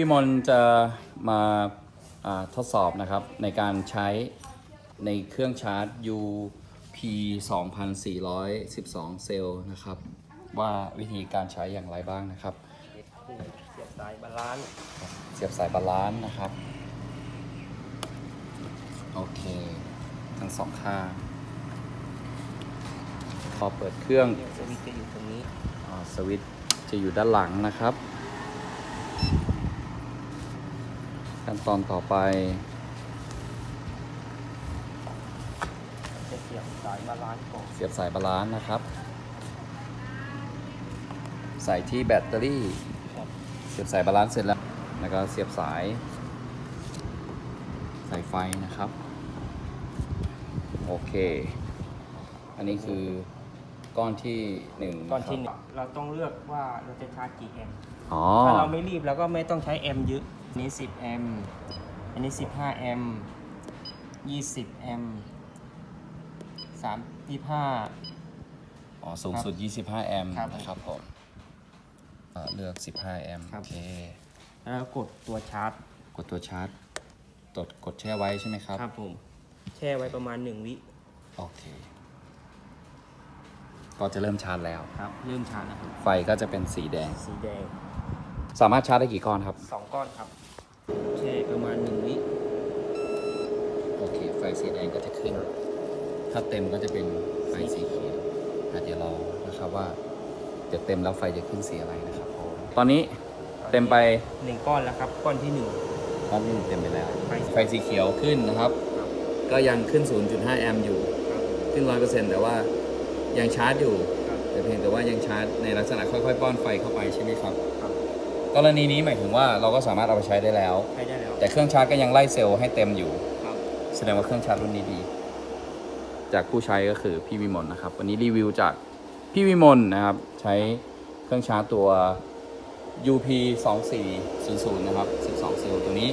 พี่มนจะมาอ่าทดสอบนะครับในการใช้ในเครื่องชาร์จ UP 2412 เซลล์นะครับ ว่าวิธีการใช้อย่างไรบ้างนะครับ เสียบสายบาลานซ์เสียบสายบาลานซ์นะครับ โอเค ทั้งสองข้างพอเปิดเครื่องสวิตช์จะอยู่ตรงนี้อ่าสวิตช์จะอยู่ด้านหลังนะครับ ขั้นตอนต่อไป จะเสียบสายบาลานซ์ก่อนเสียบสายบาลานซ์นะครับ ใส่ที่แบตเตอรี่ ครับเสียบสายบาลานซ์เสร็จแล้ว แล้วก็เสียบสาย สายไฟนะครับ โอเค อันนี้คือ ก้อนที่หนึ่งก่อนที่หะนึ่ครับงเราต้องเลือกว่าเราจะชาร์จกี่แอมป์อ๋อ ถ้าเราไม่รีบเราก็ไม่ต้องใช้แอมป์เยอะอันนี้ 10 แอมป์อันนี้ 15 แอมป์20 แอมป์35อ๋อ สูงสุด 25 แอมป์ครับนะครับผมอ่าเลือก 15 แอมป์ครัโอบ เค แล้วกดตัวชาร์จกดตัวชาร์จกดกดแช่ไว้ใช่ไหมครับ ครับผม แช่ไว้ประมาณ 1 วิ โอเค ก็จะเริ่มชาร์จแล้ว ครับเริ่มชาร์จนะครับไฟก็จะเป็นสีแดง สีแดงสามารถชาร์จได้กี่ก้อนครับ2ก้อนครับแช่ประมาณ1วิโอเค ไฟสีแดงก็จะขึ้น ถ้าเต็มก็จะเป็นไฟสีเขียวอะเดี๋ยวเรานะครับว่าเดี๋ยวเต็มแล้วไฟจะขึ้นสีอะไรนะครับผมตอนนี้เต็มไป1ก้อนแล้วครับ ก้อนที่1ก้อนที่หนึ่งเต็มไปแล้ว ไฟสีไฟสีเขียวขึ้นนะครับครับก็ยังขึ้น 0.5 แอมป์อยู่ครับขึ้น 100%แต่ว่า ยังชาร์จอยู่ ครับแต่เพียงแต่ว่ายังชาร์จในลักษณะค่อยๆ ป้อนไฟเข้าไปใช่ไหมครับ ครับกรณีนี้หมายถึงว่าเราก็สามารถเอาไปใช้ได้แล้ว ใช้ได้แล้วแต่เครื่องชาร์จก็ยังไล่เซลล์ให้เต็มอยู่ ครับ แสดงว่าเครื่องชาร์จรุ่นนี้ดี จากผู้ใช้ก็คือพี่วิมลนะครับ วันนี้รีวิวจากพี่วิมลนะครับ ใช้เครื่องชาร์จตัว UP 2 4 0 0นะครับ 12เซลล์ตัวนี้